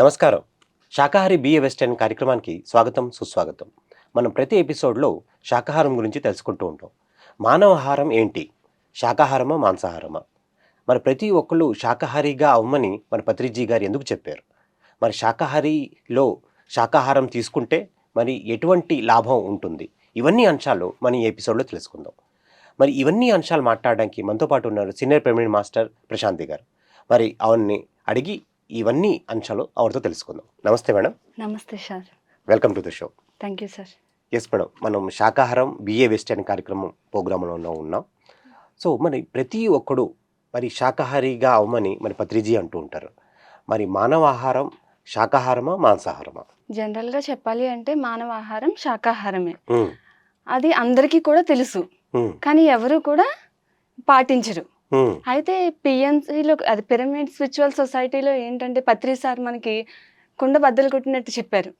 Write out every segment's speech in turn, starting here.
నమస్కారం. శాకాహారి బిఏ వెస్టర్న్ కార్యక్రమానికి స్వాగతం సుస్వాగతం. మనం ప్రతి ఎపిసోడ్లో శాకాహారం గురించి తెలుసుకుంటూ ఉంటాం. మానవాహారం ఏంటి? శాకాహారమా మాంసాహారమా? మరి ప్రతి ఒక్కళ్ళు శాకాహారిగా అవ్వమని మన పత్రిజీ గారు ఎందుకు చెప్పారు? మరి శాకాహారిలో శాకాహారం తీసుకుంటే మరి ఎటువంటి లాభం ఉంటుంది? ఇవన్నీ అంశాలు మనం ఈ ఎపిసోడ్లో తెలుసుకుందాం. మరి ఇవన్నీ అంశాలు మాట్లాడడానికి మనతో పాటు ఉన్నారు సీనియర్ ప్రైమరీ మాస్టర్ ప్రశాంతి గారు. మరి అవన్నీ అడిగి ఇవన్నీ అంశాలు ఆవిడతో తెలుసుకుందాం. నమస్తే మేడం. నమస్తే sir. Welcome to the show thank you sir yes madam. మనం శాకాహారం బిఏ వెస్ట్ అనే కార్యక్రమం ప్రోగ్రాంలో ఉన్నాం సో మరి ప్రతి ఒక్కడు మరి శాకాహారిగా అవ్వమని మరి పత్రిజీ అంటూ ఉంటారు. మరి మానవాహారం శాకాహారమా మాంసాహారమా? జనరల్గా చెప్పాలి అంటే మానవ ఆహారం శాకాహారమే అది అందరికీ కూడా తెలుసు. కానీ ఎవరు కూడా పాటించరు. అయితే పిఎన్సీలో అది పిరమిడ్ స్పిరిచువల్ సొసైటీలో ఏంటంటే పత్రి సార్ మనకి కుండ బద్దలు కొట్టినట్టు చెప్పారు.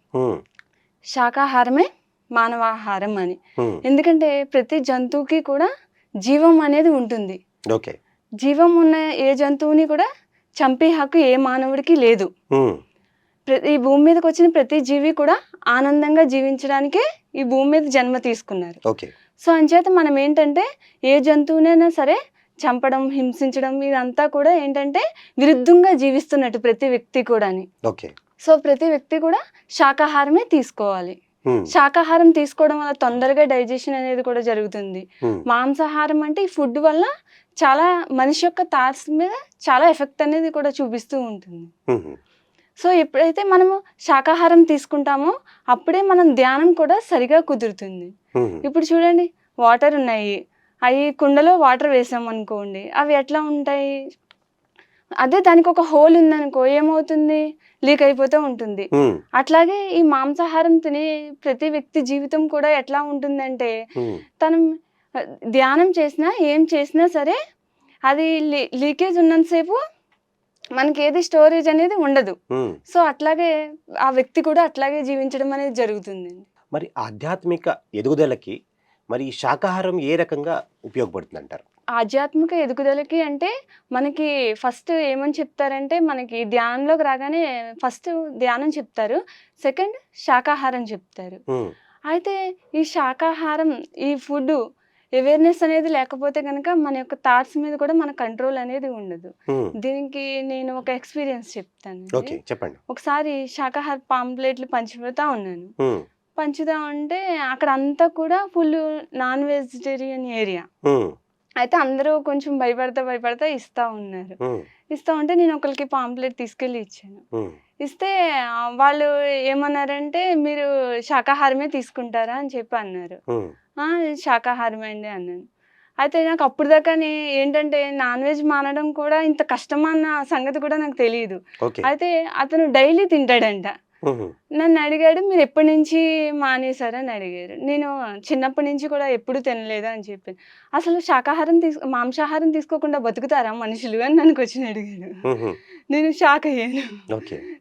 శాకాహారమే మానవాహారం అని. ఎందుకంటే ప్రతి జంతువుకి కూడా జీవం అనేది ఉంటుంది. జీవం ఉన్న ఏ జంతువుని కూడా చంపే హక్కు ఏ మానవుడికి లేదు. ఈ భూమి మీదకి వచ్చిన ప్రతి జీవి కూడా ఆనందంగా జీవించడానికే ఈ భూమి మీద జన్మ తీసుకున్నారు. సో అంచేత మనం ఏంటంటే ఏ జంతువునైనా సరే చంపడం హింసించడం ఇదంతా కూడా ఏంటంటే విరుద్ధంగా జీవిస్తున్నట్టు ప్రతి వ్యక్తి కూడాని. సో ప్రతి వ్యక్తి కూడా శాకాహారమే తీసుకోవాలి. శాకాహారం తీసుకోవడం వల్ల తొందరగా డైజెషన్ అనేది కూడా జరుగుతుంది. మాంసాహారం అంటే ఈ ఫుడ్ వల్ల చాలా మనిషి యొక్క థాట్స్ మీద చాలా ఎఫెక్ట్ అనేది కూడా చూపిస్తూ ఉంటుంది. సో ఎప్పుడైతే మనము శాకాహారం తీసుకుంటామో అప్పుడే మనం ధ్యానం కూడా సరిగా కుదురుతుంది. ఇప్పుడు చూడండి వాటర్ ఉన్నాయి. అవి కుండలో వాటర్ వేసాం అనుకోండి అవి ఎట్లా ఉంటాయి? అదే దానికి ఒక హోల్ ఉందనుకో ఏమవుతుంది? లీక్ అయిపోతూ ఉంటుంది. అట్లాగే ఈ మాంసాహారం తినే ప్రతి వ్యక్తి జీవితం కూడా ఎట్లా ఉంటుందంటే తను ధ్యానం చేసినా ఏం చేసినా సరే అది లీకేజ్ ఉన్నంతసేపు మనకి ఏది స్టోరేజ్ అనేది ఉండదు. సో అట్లాగే ఆ వ్యక్తి కూడా అట్లాగే జీవించడం అనేది జరుగుతుంది మరి ఆధ్యాత్మిక ఎదుగుదలకి మరి ఈ శాకాహారం ఏ రకంగా ఉపయోగపడుతుంది అంటారు ఆధ్యాత్మిక ఎదుగుదలకి అంటే మనకి ఫస్ట్ ఏమని చెప్తారంటే మనకి ధ్యానంలోకి రాగానే ఫస్ట్ ధ్యానం చెప్తారు. సెకండ్ శాకాహారం చెప్తారు. అయితే ఈ శాకాహారం ఈ ఫుడ్ అవేర్నెస్ అనేది లేకపోతే కనుక మన యొక్క థాట్స్ మీద కూడా మన కంట్రోల్ అనేది ఉండదు. దీనికి నేను ఒక ఎక్స్పీరియన్స్ చెప్తాను చెప్పండి. ఒకసారి శాకాహార పాంప్లెట్లు పంచిపోతా ఉన్నాను. ఉంటే అక్కడ అంతా కూడా ఫుల్ నాన్ వెజిటేరియన్ ఏరియా. అయితే అందరూ కొంచెం భయపడతా భయపడతా ఇస్తా ఉన్నారు. ఇస్తా ఉంటే నేను ఒకరికి పాంప్లెట్ తీసుకెళ్ళి ఇచ్చాను. ఇస్తే వాళ్ళు ఏమన్నారంటే మీరు శాకాహారమే తీసుకుంటారా? అని చెప్పి అన్నారు. ఉమ్, "ఆ, శాకాహారమే అండి అన్నాను. అయితే నాకు అప్పుడు దాకా ఏంటంటే నాన్ వెజ్ మానడం కూడా ఇంత కష్టమా అన్న సంగతి కూడా నాకు తెలియదు అయితే అతను డైలీ తింటాడంట. నన్ను అడిగాడు మీరు ఎప్పటి నుంచి మానేశారని అడిగారు. నేను చిన్నప్పటి నుంచి కూడా ఎప్పుడు తినలేదు అని చెప్పాను. అసలు శాకాహారం తీసు మాంసాహారం తీసుకోకుండా బతుకుతారా మనుషులు అని నన్ను వచ్చి అడిగాడు. నేను షాక్ అయ్యాను.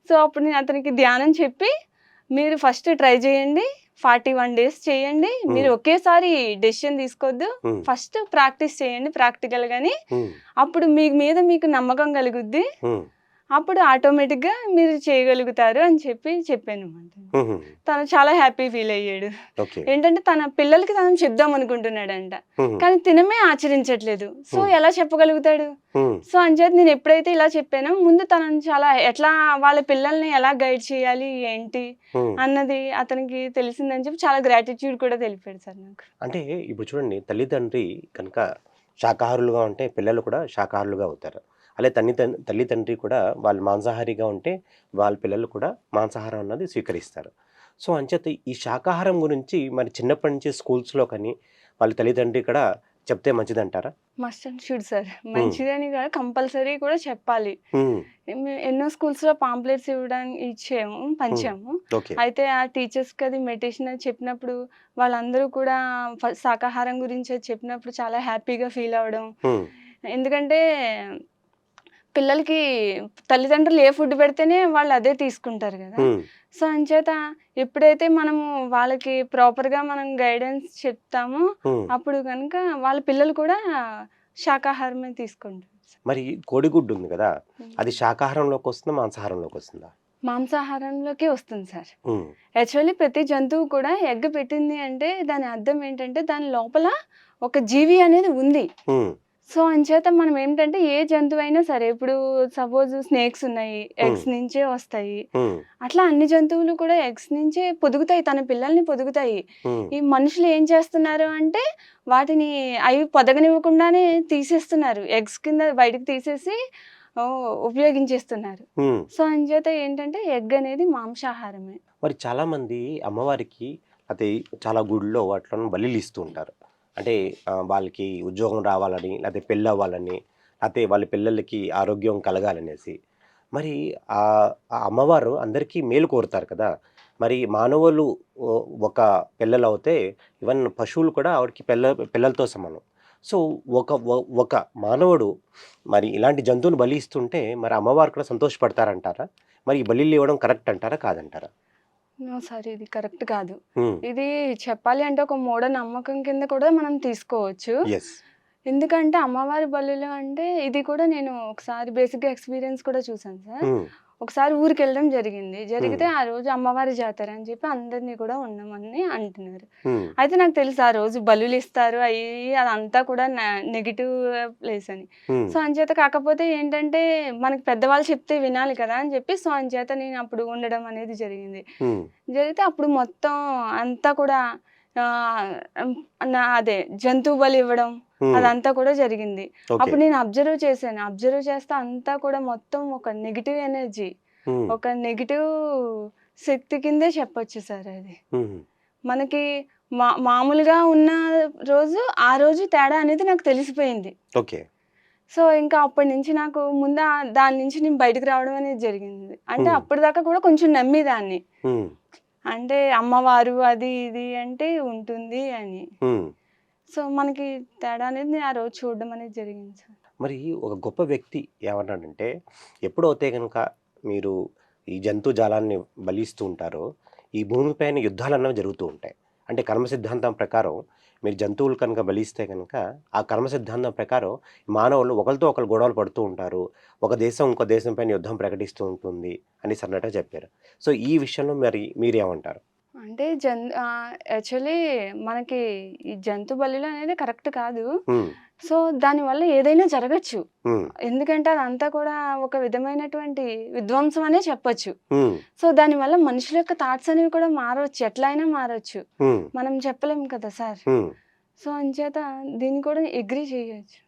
సో అప్పుడు నేను అతనికి ధ్యానం చెప్పి మీరు ఫస్ట్ ట్రై చేయండి ఫార్టీ వన్ డేస్ చేయండి మీరు ఒకేసారి డెసిషన్ తీసుకోవద్దు ఫస్ట్ ప్రాక్టీస్ చేయండి ప్రాక్టికల్ గాని అప్పుడు మీ మీద మీకు నమ్మకం కలుగుద్ది. అప్పుడు ఆటోమేటిక్గా మీరు చేయగలుగుతారు అని చెప్పి చెప్పాను అనమాట తను చాలా హ్యాపీ ఫీల్ అయ్యాడు. ఏంటంటే తన పిల్లలకి తను చెప్దాం అనుకుంటున్నాడంట. కానీ తినమే ఆచరించట్లేదు. సో. ఎలా చెప్పగలుగుతాడు? సో అంచేత నేను ఎప్పుడైతే ఇలా చెప్పానో ముందు తనని చాలా ఎట్లా వాళ్ళ పిల్లల్ని ఎలా గైడ్ చేయాలి ఏంటి. అన్నది అతనికి తెలిసిందని చెప్పి చాలా గ్రాటిట్యూడ్ కూడా తెలిపాడు సార్ నాకు. అంటే ఇప్పుడు చూడండి తల్లిదండ్రి కనుక శాకాహారులుగా ఉంటే పిల్లలు కూడా శాకాహారులుగా అవుతారు. అలాగే తల్లి తల్లి తండ్రి కూడా వాళ్ళు మాంసాహారిగా ఉంటే వాళ్ళ పిల్లలు కూడా మాంసాహారం అన్నది స్వీకరిస్తారు. సో అంచేత ఈ శాకాహారం గురించి మరి చిన్నప్పటి నుంచి స్కూల్స్లో కానీ వాళ్ళ తల్లిదండ్రి కూడా చెప్తే మంచిదంటారా? Must and should sir. మంచిదని కాదు కంపల్సరీ కూడా చెప్పాలి. ఎన్నో స్కూల్స్లో పాంప్లెట్స్ ఇవ్వడానికి ఇచ్చాము పంచాము. అయితే ఆ టీచర్స్కి అది మెడిటేషన్ అది చెప్పినప్పుడు వాళ్ళందరూ కూడా శాకాహారం గురించి చెప్పినప్పుడు చాలా హ్యాపీగా ఫీల్ అవ్వడం. ఉమ్, ఎందుకంటే పిల్లలకి తల్లిదండ్రులు ఏ ఫుడ్ పెడితేనే వాళ్ళు అదే తీసుకుంటారు కదా. సో అంచేత ఎప్పుడైతే మనము వాళ్ళకి ప్రాపర్గా మనం గైడెన్స్ చెప్తామో. అప్పుడు కనుక వాళ్ళ పిల్లలు కూడా శాకాహారమే తీసుకుంటారు. మరి కోడిగుడ్డు ఉంది కదా. అది శాకాహారంలోకి వస్తుందా మాంసాహారంలోకి వస్తుందా? మాంసాహారంలోకి వస్తుంది సార్. యాక్చువల్లీ ప్రతి జంతువు కూడా ఎగ్ పెట్టింది అంటే దాని అర్థం ఏంటంటే దాని లోపల ఒక జీవి అనేది ఉంది. సో అంచేత మనం ఏంటంటే ఏ జంతువు అయినా సరే ఇప్పుడు సపోజ్ స్నేక్స్ ఉన్నాయి ఎగ్స్ నుంచే వస్తాయి. అట్లా అన్ని జంతువులు కూడా ఎగ్స్ నుంచే పొదుగుతాయి తన పిల్లల్ని పొదుగుతాయి. ఈ మనుషులు ఏం చేస్తున్నారు అంటే వాటిని అవి పొదగనివ్వకుండానే తీసేస్తున్నారు. ఎగ్స్ కింద బయటకు తీసేసి ఉపయోగించేస్తున్నారు. సో అంచేత ఏంటంటే ఎగ్ అనేది మాంసాహారమే. మరి చాలామంది అమ్మవారికి అయితే చాలా గుడిలో వాటిలో బలిలు ఇస్తూ ఉంటారు. అంటే వాళ్ళకి ఉద్యోగం రావాలని లేకపోతే పెళ్ళి అవ్వాలని లేకపోతే వాళ్ళ పిల్లలకి ఆరోగ్యం కలగాలనేసి. మరి ఆ అమ్మవారు అందరికీ మేలు కోరుతారు కదా. మరి మానవులు ఒక పిల్లలు అవుతే ఈవెన్ పశువులు కూడా ఆవిడకి పిల్ల పిల్లలతో సమానం. సో ఒక ఒక మానవుడు మరి ఇలాంటి జంతువుని బలి ఇస్తుంటే మరి అమ్మవారు కూడా సంతోషపడతారంటారా? మరి ఈ బలి ఇవ్వడం కరెక్ట్ అంటారా? కాదంటారా? సార్ ఇది కరెక్ట్ కాదు. ఇది చెప్పాలి అంటే ఒక మూఢ నమ్మకం కింద కూడా మనం తీసుకోవచ్చు. ఎందుకంటే అమ్మవారి బలులు అంటే ఇది కూడా నేను ఒకసారి బేసిక్గా ఎక్స్పీరియన్స్ కూడా చూసాను సార్. ఒకసారి ఊరికి వెళ్ళడం జరిగింది. జరిగితే ఆ రోజు అమ్మవారి జాతర అని చెప్పి అందరినీ కూడా ఉన్నామని అంటున్నారు. అయితే నాకు తెలుసు ఆ రోజు బలులు ఇస్తారు అయ్యి అదంతా కూడా నెగిటివ్ ప్లేస్ అని. సో అంచేత కాకపోతే ఏంటంటే మనకి పెద్దవాళ్ళు చెప్తే వినాలి కదా అని చెప్పి సో అంచేత నేను అప్పుడు ఉండడం అనేది జరిగింది. జరిగితే అప్పుడు మొత్తం అంతా కూడా అదే జంతువు బలి ఇవ్వడం అదంతా కూడా జరిగింది. అప్పుడు నేను అబ్జర్వ్ చేశాను. అబ్జర్వ్ చేస్తే అంతా కూడా మొత్తం ఒక నెగిటివ్ ఎనర్జీ ఒక నెగిటివ్ శక్తి కిందే చెప్పొచ్చు సార్ అది. మనకి మా మామూలుగా ఉన్న రోజు ఆ రోజు తేడా అనేది నాకు తెలిసిపోయింది. ఓకే. సో ఇంకా అప్పటి నుంచి నాకు ముందు దాని నుంచి నేను బయటకు రావడం అనేది జరిగింది. అంటే. అప్పటిదాకా కూడా కొంచెం నమ్మేదాన్ని. అంటే అమ్మవారు అది ఇది అంటే ఉంటుంది అని. సో మనకి తేడా అనేది నేను ఆ రోజు చూడడం అనేది జరిగింది సార్. మరి ఒక గొప్ప వ్యక్తి ఏమన్నాడంటే ఎప్పుడైతే కనుక మీరు ఈ జంతు జాలాన్ని బలిస్తూ ఉంటారో ఈ భూమిపైన యుద్ధాలు అన్నవి జరుగుతూ ఉంటాయి. అంటే కర్మ సిద్ధాంతం ప్రకారం మీరు జంతువులు కనుక బలిస్తే కనుక ఆ కర్మ సిద్ధాంతం ప్రకారం మానవులు ఒకరితో ఒకరు గొడవలు పడుతూ ఉంటారు. ఒక దేశం ఇంకో దేశం పైన యుద్ధం ప్రకటిస్తూ ఉంటుంది అని సన్నట్టుగా చెప్పారు. సో ఈ విషయంలో మరి మీరేమంటారు? అంటే జన్ యాక్చువల్లీ మనకి ఈ జంతు బలులు అనేది కరెక్ట్ కాదు. సో దానివల్ల ఏదైనా జరగచ్చు. ఎందుకంటే అదంతా కూడా ఒక విధమైనటువంటి విధ్వంసం అనే చెప్పొచ్చు. సో దానివల్ల మనుషుల యొక్క థాట్స్ అనేవి కూడా మారవచ్చు ఎట్లా అయినా మారవచ్చు మనం చెప్పలేం కదా సార్. సో అంచేత దీన్ని కూడా అగ్రి చేయొచ్చు.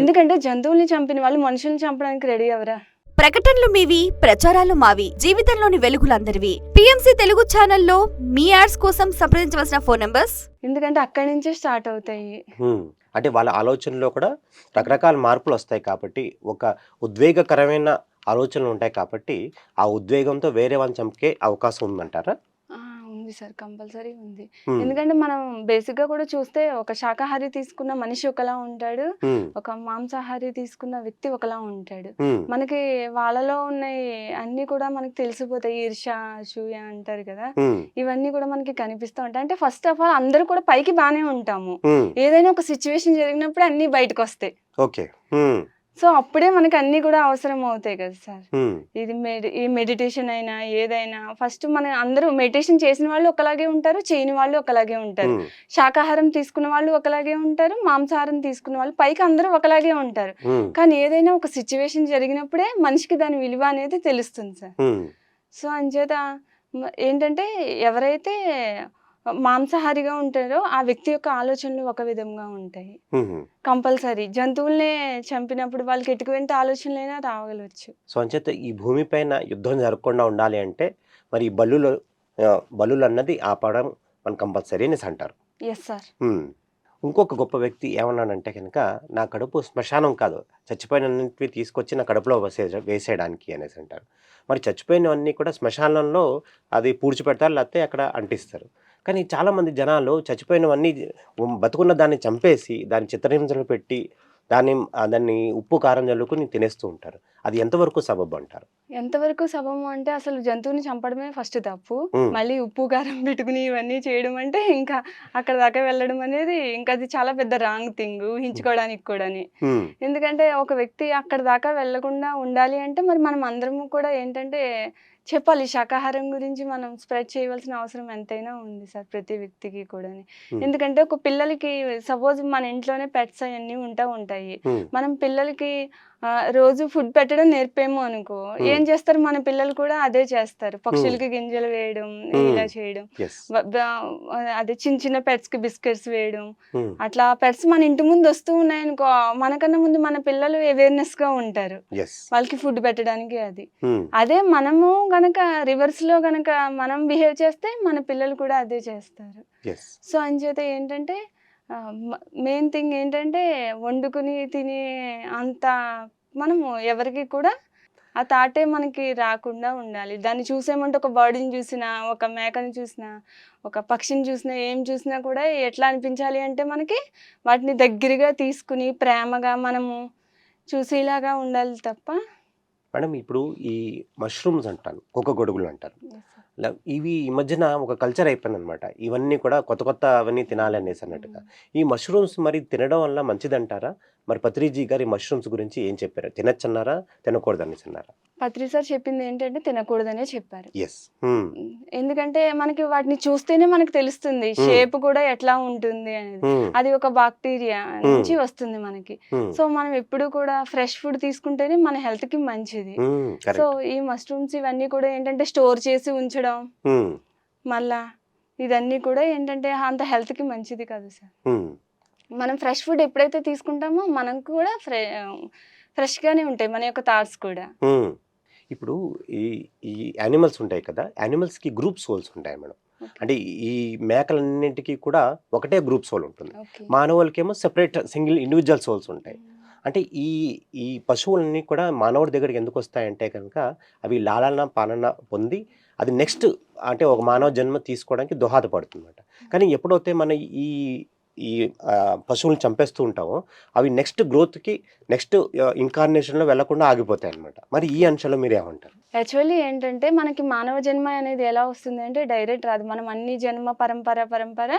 ఎందుకంటే జంతువుల్ని చంపిన వాళ్ళు మనుషుల్ని చంపడానికి రెడీ అవరా ప్రకటనలు మీవి ప్రచారాలు మావి జీవితంలోని వెలుగులందరివి. పిఎంసి తెలుగు ఛానల్లో మీ యాడ్స్ కోసం సంప్రదించవలసిన ఫోన్ నంబర్స్? ఎందుకంటే అక్కడి నుంచే స్టార్ట్ అవుతాయి. అంటే వాళ్ళ ఆలోచనలో కూడా రకరకాల మార్పులు వస్తాయి కాబట్టి ఒక ఉద్వేగకరమైన ఆలోచనలు ఉంటాయి కాబట్టి ఆ ఉద్వేగంతో వేరే వాళ్ళని చంపే అవకాశం ఉందంటారా? ఉంది సార్ కంపల్సరీ ఉంది. ఎందుకంటే మనం బేసిక్గా కూడా చూస్తే ఒక శాకాహారి తీసుకున్న మనిషి ఒకలా ఉంటాడు. ఒక మాంసాహారి తీసుకున్న వ్యక్తి ఒకలా ఉంటాడు. మనకి వాళ్ళలో ఉన్నాయి అన్ని కూడా మనకి తెలిసిపోతాయి ఈర్ష అసూయ అంటారు కదా. ఇవన్నీ కూడా మనకి కనిపిస్తూ ఉంటాయి అంటే ఫస్ట్ ఆఫ్ ఆల్ అందరూ కూడా పైకి బాగానే ఉంటాము. ఏదైనా ఒక సిచ్యువేషన్ జరిగినప్పుడు అన్ని బయటకు వస్తాయి ఓకే. సో అప్పుడే మనకి అన్ని కూడా అవసరం అవుతాయి కదా సార్. ఇది ఈ మెడిటేషన్ అయినా ఏదైనా ఫస్ట్ మన అందరూ మెడిటేషన్ చేసిన వాళ్ళు ఒకలాగే ఉంటారు చేయని వాళ్ళు ఒకలాగే ఉంటారు. శాకాహారం తీసుకున్న వాళ్ళు ఒకలాగే ఉంటారు మాంసాహారం తీసుకున్న వాళ్ళు పైకి అందరూ ఒకలాగే ఉంటారు. కానీ ఏదైనా ఒక సిచ్యువేషన్ జరిగినప్పుడే మనిషికి దాని విలువ అనేది తెలుస్తుంది సార్. సో అంచేత ఏంటంటే ఎవరైతే మాంసాహారిగా ఉంటారో ఆ వ్యక్తి యొక్క ఆలోచనలు ఒక విధంగా ఉంటాయి. కంపల్సరీ. జంతువుల్నే చంపినప్పుడు వాళ్ళకి ఎటువంటి ఆలోచనలైనా రాగలవచ్చు సో అంచేత ఈ భూమిపైన యుద్ధం జరగకుండా ఉండాలి అంటే మరి ఈ బలులు అన్నది ఆపడం మన కంపల్సరీ అనేసి అంటారు. Yes sir. ఇంకొక గొప్ప వ్యక్తి ఏమన్నాడంటే కనుక నా కడుపు శ్మశానం కాదు చచ్చిపోయినన్నింటివి తీసుకొచ్చి నా కడుపులో వేసే వేసేయడానికి అనేసి అంటారు. మరి చచ్చిపోయినవన్నీ కూడా శ్మశానంలో అది పూడ్చిపెడతారు లేకపోతే అక్కడ అంటిస్తారు. కానీ చాలామంది జనాలు చచ్చిపోయినవన్నీ బతుకున్న దాన్ని చంపేసి దాన్ని చిత్రహింసలు పెట్టి దాన్ని దాన్ని ఉప్పు కారం చల్లుకుని తినేస్తూ ఉంటారు. అది ఎంతవరకు సబబు అంటారు? ఎంతవరకు సబము అంటే అసలు జంతువుని చంపడమే ఫస్ట్ తప్పు. మళ్ళీ ఉప్పు కారం పెట్టుకుని ఇవన్నీ చేయడం అంటే ఇంకా అక్కడ దాకా వెళ్ళడం అనేది ఇంకా అది చాలా పెద్ద రాంగ్ థింగ్ ఊహించుకోవడానికి కూడాని. ఎందుకంటే ఒక వ్యక్తి అక్కడ దాకా వెళ్ళకుండా ఉండాలి అంటే మరి మనం అందరము కూడా ఏంటంటే చెప్పాలి. శాకాహారం గురించి మనం స్ప్రెడ్ చేయవలసిన అవసరం ఎంతైనా ఉంది సార్ ప్రతి వ్యక్తికి కూడా. ఎందుకంటే ఒక పిల్లలకి సపోజ్ మన ఇంట్లోనే పెట్స్ అవన్నీ ఉంటా ఉంటాయి. మనం పిల్లలకి రోజు ఫుడ్ పెట్టడం నేర్పేమో అనుకో. Hmm. ఏం చేస్తారు? మన పిల్లలు కూడా అదే చేస్తారు. పక్షులకి గింజలు వేయడం Hmm. ఇలా చేయడం వ- వ- అదే చిన్న చిన్న పెట్స్కి బిస్కెట్స్ వేయడం. అట్లా పెట్స్ మన ఇంటి ముందు వస్తూ ఉన్నాయనుకో మనకన్నా ముందు మన పిల్లలు అవేర్నెస్గా ఉంటారు. వాళ్ళకి ఫుడ్ పెట్టడానికి అది. అదే మనము గనక రివర్స్లో గనక మనం బిహేవ్ చేస్తే మన పిల్లలు కూడా అదే చేస్తారు. సో అంచేత ఏంటంటే మెయిన్ థింగ్ ఏంటంటే వండుకుని తినే అంత మనము ఎవరికి కూడా ఆ తాటే మనకి రాకుండా ఉండాలి. దాన్ని చూసేమంటే ఒక బర్డ్ని చూసినా ఒక మేకని చూసినా ఒక పక్షిని చూసినా ఏం చూసినా కూడా ఎట్లా అనిపించాలి అంటే మనకి వాటిని దగ్గరగా తీసుకుని ప్రేమగా మనము చూసేలాగా ఉండాలి తప్ప మేడం ఇప్పుడు ఈ మష్రూమ్స్ అంటాను కుక్క గొడుగులు అంటారు. ఇవి ఈ మధ్యన ఒక కల్చర్ అయిపోయింది అనమాట ఇవన్నీ కూడా కొత్త కొత్త అవన్నీ తినాలి అనేసి అన్నట్టుగా. ఈ మష్రూమ్స్ మరి తినడం వల్ల మంచిదంటారా? మరి పత్రిజీ గారి మష్రూమ్స్ గురించి ఏం చెప్పారు? తినచ్చన్నారా? తినకూడదు అనేసి అన్నారా? పత్రి సార్ చెప్పింది ఏంటంటే తినకూడదనే చెప్పారు. ఎస్ ఎందుకంటే మనకి వాటిని చూస్తేనే మనకి తెలుస్తుంది Hmm. షేప్ కూడా ఎట్లా ఉంటుంది అనేది. అది ఒక బాక్టీరియా నుంచి వస్తుంది మనకి. సో మనం ఎప్పుడు కూడా ఫ్రెష్ ఫుడ్ తీసుకుంటేనే మన హెల్త్కి మంచిది సో ఈ మష్రూమ్స్ ఇవన్నీ కూడా ఏంటంటే స్టోర్ చేసి ఉంచడం. మళ్ళా ఇదన్నీ కూడా ఏంటంటే అంత హెల్త్కి మంచిది కాదు సార్. మనం ఫ్రెష్ ఫుడ్ ఎప్పుడైతే తీసుకుంటామో మనకు కూడా ఫ్రె ఫ్రెష్ గానే ఉంటాయి మన యొక్క థాట్స్ కూడా. ఇప్పుడు ఈ ఈ యానిమల్స్ ఉంటాయి కదా యానిమల్స్కి గ్రూప్ సోల్స్ ఉంటాయి మేడం. అంటే ఈ మేకలన్నింటికి కూడా ఒకటే గ్రూప్ సోల్ ఉంటుంది. మానవులకేమో సెపరేట్ సింగిల్ ఇండివిజువల్ సోల్స్ ఉంటాయి. అంటే ఈ ఈ పశువులన్నీ కూడా మానవుడి దగ్గరికి ఎందుకు వస్తాయంటే కనుక అవి లాలన పాలన పొంది అది నెక్స్ట్ అంటే ఒక మానవ జన్మ తీసుకోవడానికి దోహదపడుతుంది అనమాట కానీ ఎప్పుడైతే మన ఈ ఈ పశువులను చంపేస్తూ ఉంటామో. అవి నెక్స్ట్ గ్రోత్కి నెక్స్ట్ ఇంకార్నేషన్లో వెళ్ళకుండా ఆగిపోతాయి అనమాట మరి ఈ అంశంలో మీరు ఏమంటారు? యాక్చువల్లీ ఏంటంటే మనకి మానవ జన్మ అనేది ఎలా వస్తుంది అంటే డైరెక్ట్ రాదు. మనం అన్ని జన్మ పరంపర పరంపర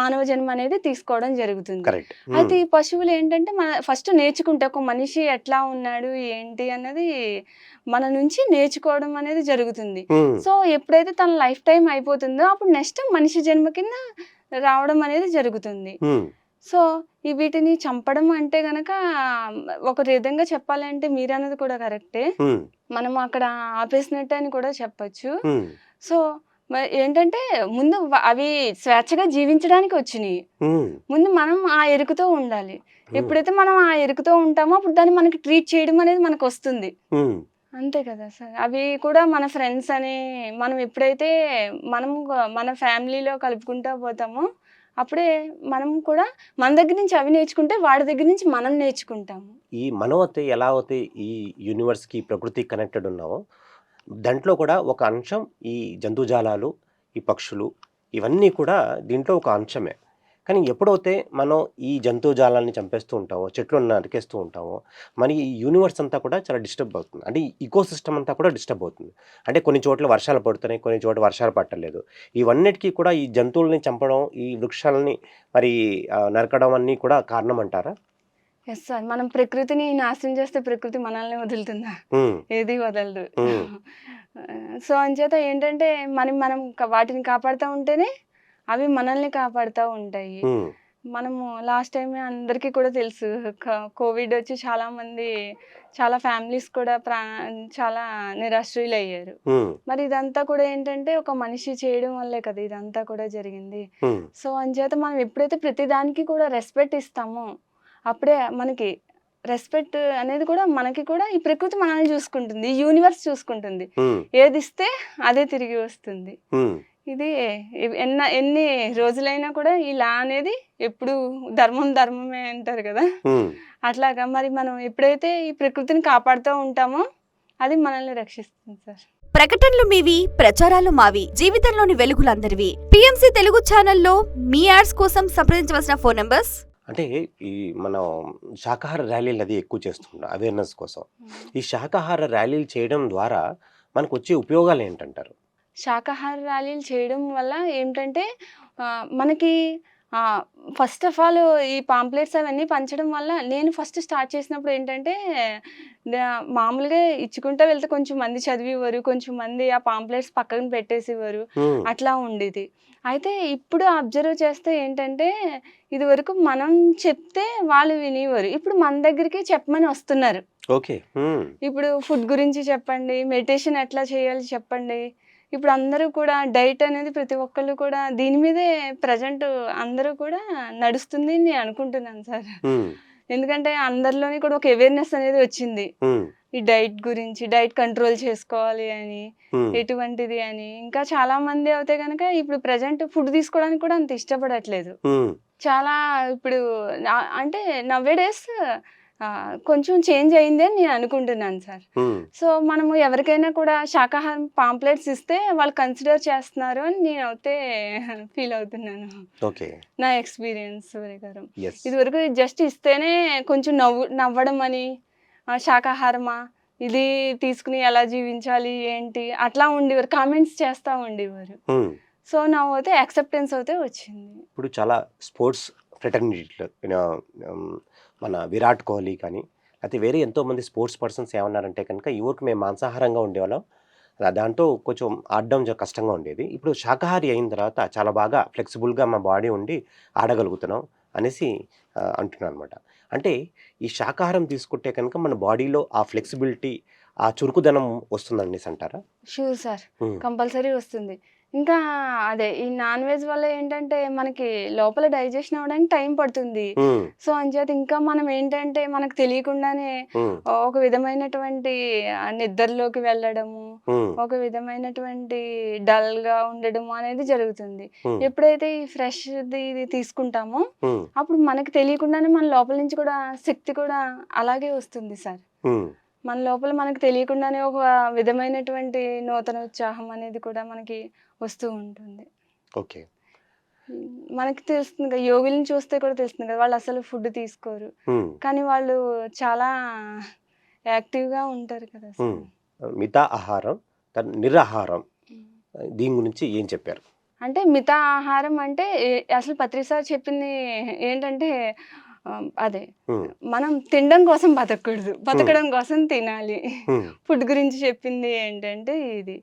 మానవ జన్మ అనేది తీసుకోవడం జరుగుతుంది. కరెక్ట్ అయితే ఈ పశువులు ఏంటంటే మన ఫస్ట్ నేర్చుకుంటే ఒక మనిషి ఎట్లా ఉన్నాడు ఏంటి అన్నది మన నుంచి నేర్చుకోవడం అనేది జరుగుతుంది. సో ఎప్పుడైతే తన లైఫ్ టైం అయిపోతుందో అప్పుడు నెక్స్ట్ మనిషి జన్మ కింద రావడం అనేది జరుగుతుంది. సో ఈ వీటిని చంపడం అంటే గనక ఒక విధంగా చెప్పాలంటే మీరు అన్నది కూడా కరెక్టే. మనం అక్కడ ఆపేసినట్టు అని కూడా చెప్పొచ్చు. సో ఏంటంటే ముందు అవి స్వేచ్ఛగా జీవించడానికి వచ్చినాయి. ముందు మనం ఆ ఎరుకుతో ఉండాలి. ఎప్పుడైతే మనం ఆ ఎరుకుతో ఉంటామో అప్పుడు దాన్ని మనకి ట్రీట్ చేయడం అనేది మనకు వస్తుంది. అంతే కదా సార్. అవి కూడా మన ఫ్రెండ్స్ అని మనం ఎప్పుడైతే మనం మన ఫ్యామిలీలో కలుపుకుంటూ పోతామో అప్పుడే మనం కూడా మన దగ్గర నుంచి అవి నేర్చుకుంటే వాడి దగ్గర నుంచి మనం నేర్చుకుంటాము. ఈ మనం అయితే ఎలా అయితే ఈ యూనివర్స్కి ప్రకృతి కనెక్టెడ్ ఉన్నామో దాంట్లో కూడా ఒక అంశం ఈ జంతుజాలాలు ఈ పక్షులు ఇవన్నీ కూడా దీంట్లో ఒక అంశమే. కానీ ఎప్పుడైతే మనం ఈ జంతుజాలాన్ని చంపేస్తూ ఉంటామో చెట్లు నరికేస్తూ ఉంటామో మరి ఈ యూనివర్స్ అంతా కూడా చాలా డిస్టర్బ్ అవుతుంది. అంటే ఈకో సిస్టమ్ అంతా కూడా డిస్టర్బ్ అవుతుంది. అంటే కొన్ని చోట్ల వర్షాలు పడుతున్నాయి కొన్ని చోట్ల వర్షాలు పట్టలేదు. ఇవన్నిటికీ కూడా ఈ జంతువుల్ని చంపడం ఈ వృక్షాలని మరి నరకడం అన్నీ కూడా కారణం అంటారా? ఎస్ సార్ మనం ప్రకృతిని నాశనం చేస్తే ప్రకృతి మనల్ని వదులుతుందా? ఏది వదలదు. సో అంచేత ఏంటంటే మనం మనం వాటిని కాపాడుతూ ఉంటేనే అవి మనల్ని కాపాడుతూ ఉంటాయి. మనము లాస్ట్ టైం అందరికీ కూడా తెలుసు. కోవిడ్ వచ్చి చాలా మంది చాలా ఫ్యామిలీస్ కూడా ప్రా చాలా నిరాశ్రయులు అయ్యారు మరి ఇదంతా కూడా ఏంటంటే ఒక మనిషి చేయడం వల్లే కదా ఇదంతా కూడా జరిగింది. సో అంచేత మనం ఎప్పుడైతే ప్రతి దానికి కూడా రెస్పెక్ట్ ఇస్తామో అప్పుడే మనకి రెస్పెక్ట్ అనేది కూడా మనకి కూడా ఈ ప్రకృతి మనల్ని చూసుకుంటుంది ఈ యూనివర్స్ చూసుకుంటుంది. ఏది ఇస్తే అదే తిరిగి వస్తుంది. ఇది ఎన్న ఎన్ని రోజులైనా కూడా ఈ లా అనేది ఎప్పుడు ధర్మం ధర్మమే అంటారు కదా. అట్లాగా మరి మనం ఎప్పుడైతే ఈ ప్రకృతిని కాపాడుతూ ఉంటామో అది మనల్ని రక్షిస్తుంది సార్. ప్రకటనలు మీవి ప్రచారాలు మావి జీవితంలోని వెలుగులందరివి. పిఎంసి తెలుగు ఛానల్లో మీ యాడ్స్ కోసం సంప్రదించవలసిన ఫోన్ నంబర్స్? అంటే ఈ మనం శాకాహార ర్యాలీలు అది ఎక్కువ చేస్తున్నాం అవేర్నెస్ కోసం. ఈ శాకాహార ర్యాలీలు చేయడం ద్వారా మనకు వచ్చే ఉపయోగాలు ఏంటంటారు? శాకాహార ర్యాలీలు చేయడం వల్ల ఏంటంటే మనకి ఫస్ట్ ఆఫ్ ఆల్ ఈ పాంప్లెట్స్ అవన్నీ పంచడం వల్ల నేను ఫస్ట్ స్టార్ట్ చేసినప్పుడు ఏంటంటే మామూలుగా ఇచ్చుకుంటూ వెళ్తే కొంచెం మంది చదివేవారు కొంచెం మంది ఆ పాంప్లెట్స్ పక్కన పెట్టేసేవారు. అట్లా ఉండేది. అయితే ఇప్పుడు అబ్జర్వ్ చేస్తే ఏంటంటే ఇది వరకు మనం చెప్తే వాళ్ళు వినేవారు. ఇప్పుడు మన దగ్గరికి చెప్పమని వస్తున్నారు. ఓకే. ఇప్పుడు ఫుడ్ గురించి చెప్పండి మెడిటేషన్ ఎట్లా చేయాలి చెప్పండి. ఇప్పుడు అందరూ కూడా డైట్ అనేది ప్రతి ఒక్కళ్ళు కూడా దీని మీదే ప్రజెంట్ అందరూ కూడా నడుస్తుంది నేను అనుకుంటున్నాను సార్. ఎందుకంటే అందరిలోని కూడా ఒక అవేర్నెస్ అనేది వచ్చింది. ఈ డైట్ గురించి డైట్ కంట్రోల్ చేసుకోవాలి అని ఎటువంటిది అని. ఇంకా చాలా మంది అయితే కనుక ఇప్పుడు ప్రజెంట్ ఫుడ్ తీసుకోవడానికి కూడా అంత ఇష్టపడట్లేదు. చాలా ఇప్పుడు అంటే నవ్వే డేస్ కొంచెం చేంజ్ అయింది అని నేను అనుకుంటున్నాను సార్. సో మనము ఎవరికైనా కూడా శాకాహారం పాంప్లెట్స్ ఇస్తే వాళ్ళు కన్సిడర్ చేస్తున్నారు అని నేను అయితే ఫీల్ అవుతున్నాను. ఓకే. నా ఎక్స్పీరియన్స్ ఎస్ ఇదివరకు జస్ట్ ఇస్తేనే కొంచెం నవ్వు నవ్వడం అని శాకాహారమా ఇది తీసుకుని ఎలా జీవించాలి ఏంటి అట్లా ఉండేవారు కామెంట్స్ చేస్తూ ఉండేవారు. సో నా అయితే యాక్సెప్టెన్స్ అయితే వచ్చింది. ఇప్పుడు చాలా స్పోర్ట్స్ ఫ్రెటర్నిటీలో మన విరాట్ కోహ్లీ కానీ లేకపోతే వేరే ఎంతోమంది స్పోర్ట్స్ పర్సన్స్ ఏమన్నారంటే కనుక యువకు మేము మాంసాహారంగా ఉండేవాళ్ళం. దాంతో కొంచెం ఆడడం కష్టంగా ఉండేది. ఇప్పుడు శాకాహారి అయిన తర్వాత చాలా బాగా ఫ్లెక్సిబుల్గా మా బాడీ ఉండి ఆడగలుగుతున్నాం అనేసి అంటున్నాను అనమాట అంటే ఈ శాకాహారం తీసుకుంటే కనుక మన బాడీలో ఆ ఫ్లెక్సిబిలిటీ ఆ చురుకుదనం వస్తుందనేసి అంటారా? Sure sir. కంపల్సరీ వస్తుంది. ఇంకా అదే ఈ నాన్ వెజ్ వల్ల ఏంటంటే మనకి లోపల డైజెషన్ అవ్వడానికి టైం పడుతుంది. సో అంచేత ఇంకా మనం ఏంటంటే మనకు తెలియకుండానే ఒక విధమైనటువంటి నిద్రలోకి వెళ్ళడము ఒక విధమైనటువంటి డల్గా ఉండడము అనేది జరుగుతుంది. ఎప్పుడైతే ఈ ఫ్రెష్ ఇది తీసుకుంటామో అప్పుడు మనకి తెలియకుండానే మన లోపల నుంచి కూడా శక్తి కూడా అలాగే వస్తుంది సార్. మన లోపల మనకు తెలియకుండానే ఒక విధమైనటువంటి నూతన ఉత్సాహం అనేది కూడా మనకి వస్తూ ఉంటుంది. ఓకే. మనకి తెలుస్తుంది కదా యోగుల్ని చూస్తే కూడా తెలుస్తుంది కదా వాళ్ళు అసలు ఫుడ్ తీసుకోరు. కానీ వాళ్ళు చాలా యాక్టివ్గా ఉంటారు కదా. మితా ఆహారం నిరాహారం. దీని గురించి ఏం చెప్పారు? అంటే మిత ఆహారం అంటే అసలు పత్రి సార్ చెప్పింది ఏంటంటే అదే. మనం తినడం కోసం బతకూడదు బతకడం కోసం తినాలి. ఫుడ్ గురించి చెప్పింది ఏంటంటే ఇది.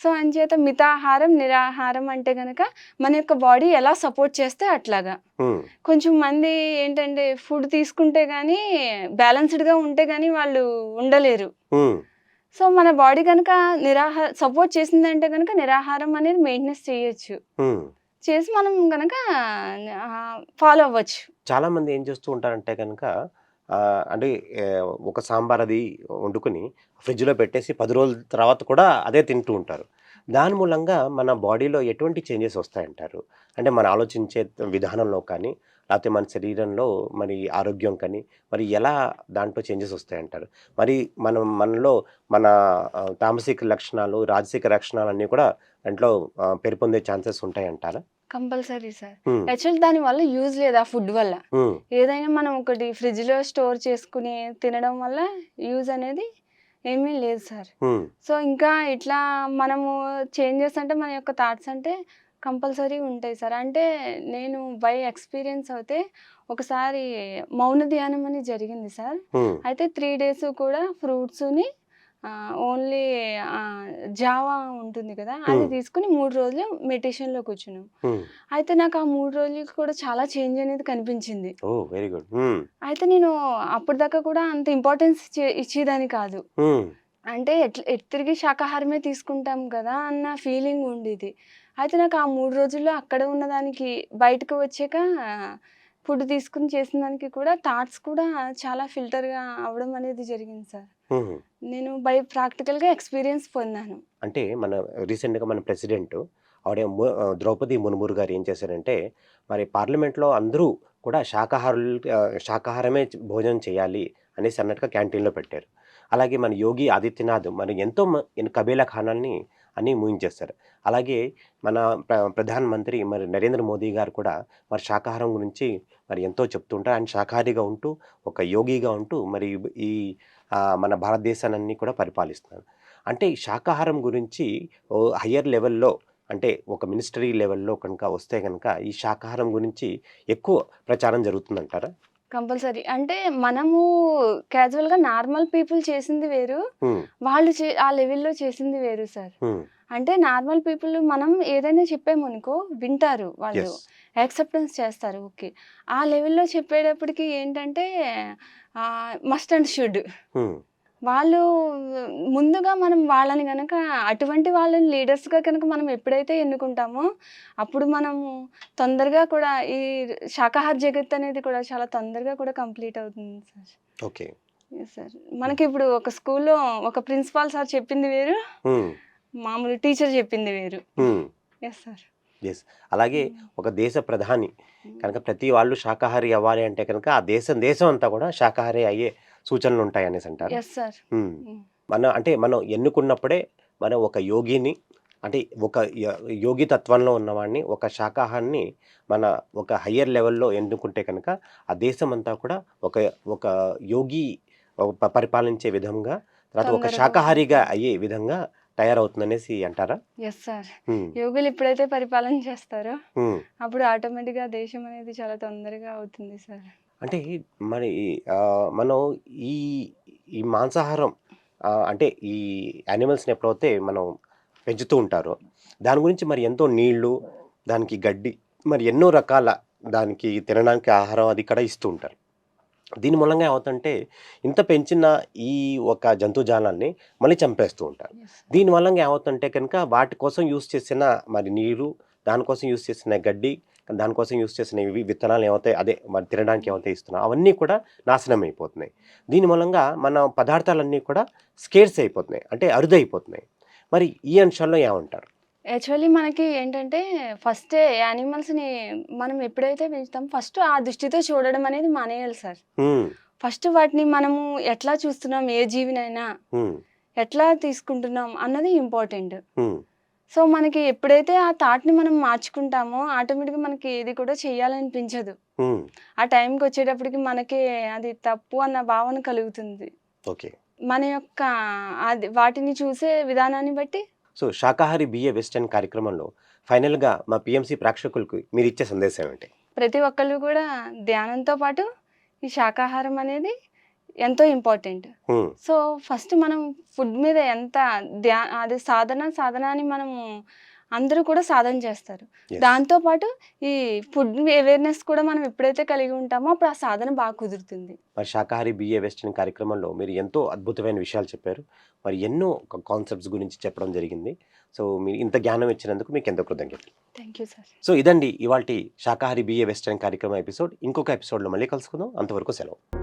సో అంచేత మితాహారం నిరాహారం అంటే కనుక మన యొక్క బాడీ ఎలా సపోర్ట్ చేస్తే అట్లాగా. కొంచెం మంది ఏంటంటే ఫుడ్ తీసుకుంటే కానీ బ్యాలెన్స్డ్గా ఉంటే కానీ వాళ్ళు ఉండలేరు. సో మన బాడీ కనుక నిరాహార సపోర్ట్ చేసిందంటే కనుక నిరాహారం అనేది మెయింటెనెన్స్ చేయొచ్చు. చేసి మనం కనుక ఫాలో అవ్వచ్చు. చాలా మంది ఏం చేస్తూ ఉంటారంటే కనుక అంటే ఒక సాంబార్ అది వండుకుని ఫ్రిడ్జ్లో పెట్టేసి పది రోజుల తర్వాత కూడా అదే తింటూ ఉంటారు. దాని మూలంగా మన బాడీలో ఎటువంటి చేంజెస్ వస్తాయంటారు? అంటే మన ఆలోచించే విధానంలో కానీ లేకపోతే మన శరీరంలో మరి ఆరోగ్యం కానీ మరి ఎలా దాంట్లో చేంజెస్ వస్తాయంటారు? మరి మనం మనలో మన తామసిక లక్షణాలు రాజసిక లక్షణాలు అన్నీ కూడా దాంట్లో పెరుపొందే ఛాన్సెస్ ఉంటాయంటారా? Compulsory sir. యాక్చువల్ దాని వల్ల యూజ్ లేదు ఆ ఫుడ్ వల్ల. ఏదైనా మనం ఒకటి ఫ్రిడ్జ్లో స్టోర్ చేసుకుని తినడం వల్ల యూజ్ అనేది ఏమీ లేదు సార్. సో ఇంకా ఇట్లా మనము చేంజెస్ అంటే మన యొక్క థాట్స్ అంటే కంపల్సరీ ఉంటాయి సార్. అంటే నేను బై ఎక్స్పీరియన్స్ అయితే ఒకసారి మౌన ధ్యానం అని జరిగింది సార్. అయితే త్రీ డేస్ కూడా ఫ్రూట్స్ని ఓన్లీ జావా ఉంటుంది కదా అది. తీసుకుని మూడు రోజులు మెడిటేషన్లో కూర్చున్నాం. అయితే నాకు ఆ మూడు రోజులకి కూడా చాలా చేంజ్ అనేది కనిపించింది. Very good. అయితే నేను అప్పటిదాకా కూడా అంత ఇంపార్టెన్స్ ఇచ్చేదాన్ని కాదు. అంటే ఎట్లా ఎట్ తిరిగి శాకాహారమే తీసుకుంటాం కదా అన్న ఫీలింగ్ ఉండేది. అయితే నాకు ఆ మూడు రోజుల్లో అక్కడ ఉన్నదానికి బయటకు వచ్చాక ఫుడ్ తీసుకుని చేసిన దానికి కూడా థాట్స్ కూడా చాలా ఫిల్టర్గా అవ్వడం అనేది జరిగింది సార్. నేను బై ప్రాక్టికల్గా ఎక్స్పీరియన్స్ పొందాను. అంటే మన రీసెంట్గా మన ప్రెసిడెంట్ ఆవిడ ద్రౌపది ముర్మురు గారు ఏం చేశారంటే మరి పార్లమెంట్లో అందరూ కూడా శాకాహారులు శాకాహారమే భోజనం చేయాలి అనేసి అన్నట్టుగా క్యాంటీన్లో పెట్టారు. అలాగే మన యోగి ఆదిత్యనాథ్ మరి ఎంతో కబీలా ఖానాల్ని అని ముగించేస్తారు అలాగే మన ప్ర ప్రధానమంత్రి మరి నరేంద్ర మోదీ గారు కూడా మరి శాకాహారం గురించి మరి ఎంతో చెప్తుంటారు. ఆయన శాకాహారిగా ఉంటూ ఒక యోగిగా ఉంటూ మరి ఈ మన భారతదేశాన్ని కూడా పరిపాలిస్తున్నారు. అంటే ఈ శాకాహారం గురించి హయ్యర్ లెవెల్లో అంటే ఒక మినిస్టరీ లెవెల్లో కనుక వస్తే కనుక ఈ శాకాహారం గురించి ఎక్కువ ప్రచారం జరుగుతుందంటారా? కంపల్సరీ. అంటే మనము క్యాజువల్గా నార్మల్ పీపుల్ చేసింది వేరు. వాళ్ళు ఆ లెవెల్లో చేసింది వేరు సార్. అంటే నార్మల్ పీపుల్ మనం ఏదైనా చెప్పామనుకో వింటారు వాళ్ళు. యాక్సెప్టెన్స్ చేస్తారు. ఓకే. ఆ లెవెల్లో చెప్పేటప్పటికి ఏంటంటే మస్ట్ అండ్ షుడ్. వాళ్ళు ముందుగా మనం వాళ్ళని కనుక అటువంటి వాళ్ళని లీడర్స్గా కనుక మనం ఎప్పుడైతే ఎన్నుకుంటామో అప్పుడు మనము తొందరగా కూడా ఈ శాకాహార జగత్ అనేది కూడా చాలా తొందరగా కూడా కంప్లీట్ అవుతుంది సార్. ఓకే. ఎస్ సార్ మనకి ఇప్పుడు ఒక స్కూల్లో ఒక ప్రిన్సిపాల్ సార్ చెప్పింది వేరు. మామూలు టీచర్ చెప్పింది వేరు. ఎస్ సార్ ఎస్ అలాగే ఒక దేశ ప్రధాని. కనుక ప్రతి వాళ్ళు శాకాహారి అవ్వాలి అంటే కనుక ఆ దేశం దేశం అంతా కూడా శాకాహారి అయ్యే సూచనలు ఉంటాయి అనేసి అంటారు. మన అంటే మనం ఎన్నుకున్నప్పుడే మనం ఒక యోగిని అంటే ఒక యోగి తత్వంలో ఉన్నవాడిని ఒక శాకాహాన్ని మన ఒక హయ్యర్ లెవెల్లో ఎన్నుకుంటే కనుక ఆ దేశం అంతా కూడా ఒక ఒక యోగి పరిపాలించే విధంగా తర్వాత ఒక శాకాహారిగా అయ్యే విధంగా తయారవుతుందనేసి అంటారా ఎస్ సార్. యోగులు ఎప్పుడైతే పరిపాలన చేస్తారో. అప్పుడు ఆటోమేటిక్గా దేశం అనేది చాలా తొందరగా అవుతుంది సార్ అంటే మరి మనం ఈ ఈ మాంసాహారం అంటే ఈ యానిమల్స్ని ఎప్పుడైతే మనం పెంచుతూ ఉంటారో దాని గురించి మరి ఎంతో నీళ్ళు దానికి గడ్డి మరి ఎన్నో రకాల దానికి తినడానికి ఆహారం అది కూడా ఇస్తూ ఉంటారు దీని మూలంగా ఏమవుతుందంటే ఇంత పెంచిన ఈ ఒక జంతుజాలాన్ని మళ్ళీ చంపేస్తూ ఉంటారు. దీని మూలంగా ఏమవుతుందంటే కనుక వాటి కోసం యూస్ చేసిన మరి నీరు దానికోసం యూస్ చేసిన గడ్డి దానికోసం యూస్ చేసిన ఇవి విత్తనాలు ఏమవుతాయి అదే మరి తినడానికి ఏమవుతాయి ఇస్తున్నాం అవన్నీ కూడా నాశనం అయిపోతున్నాయి. దీని మూలంగా మన పదార్థాలన్నీ కూడా స్కేర్స్ అయిపోతున్నాయి. అంటే అరుదైపోతున్నాయి. మరి ఈ అంశాల్లో ఏమంటారు? యాక్చువల్లీ మనకి ఏంటంటే ఫస్ట్ యానిమల్స్ని మనం ఎప్పుడైతే పెంచుతాం ఫస్ట్ ఆ దృష్టితో చూడడం అనేది మానేయాలి సార్. ఫస్ట్ వాటిని మనము ఎట్లా చూస్తున్నాం ఏ జీవినైనా ఎట్లా తీసుకుంటున్నాం అన్నది ఇంపార్టెంట్. సో మనకి ఎప్పుడైతే ఆ థాట్ని మనం మార్చుకుంటామో ఆటోమేటిక్గా మనకి ఏది కూడా చేయాలనిపించదు. ఆ టైంకి వచ్చేటప్పటికి మనకి అది తప్పు అన్న భావన కలుగుతుంది. మన యొక్క అది వాటిని చూసే విధానాన్ని బట్టి సో శాకాహారి బిఏ వెస్టర్న్ కార్యక్రమంలో ఫైనల్గా మా పిఎంసి ప్రేక్షకులకు మీరు ఇచ్చే సందేశం ఏంటి ప్రతి ఒక్కళ్ళు కూడా ధ్యానంతో పాటు ఈ శాకాహారం అనేది ఎంతో ఇంపార్టెంట్. సో ఫస్ట్ మనం ఫుడ్ మీద ఎంత ధ్యా అది సాధన సాధన అని మనము అందరూ కూడా సాధన చేస్తారు. దాంతోపాటు ఈ ఫుడ్ అవేర్నెస్ కూడా మనం ఎప్పుడైతే కలిగి ఉంటామో అప్పుడు ఆ సాధన బాగా కుదురుతుంది. మరి శాకాహారి బిఏ వెస్టర్న్ కార్యక్రమంలో మీరు ఎంతో అద్భుతమైన విషయాలు చెప్పారు. మరి ఎన్నో కాన్సెప్ట్స్ గురించి చెప్పడం జరిగింది. సో మీరు ఇంత జ్ఞానం ఇచ్చినందుకు మీకు ఎంతో కృతజ్ఞతలు. థ్యాంక్ యూ సార్ సో ఇదండి ఇవాళ శాకాహారి బిఏ వెస్టర్న్ కార్యక్రమం ఎపిసోడ్. ఇంకొక ఎపిసోడ్లో మళ్ళీ కలుసుకుందాం. అంతవరకు సెలవు.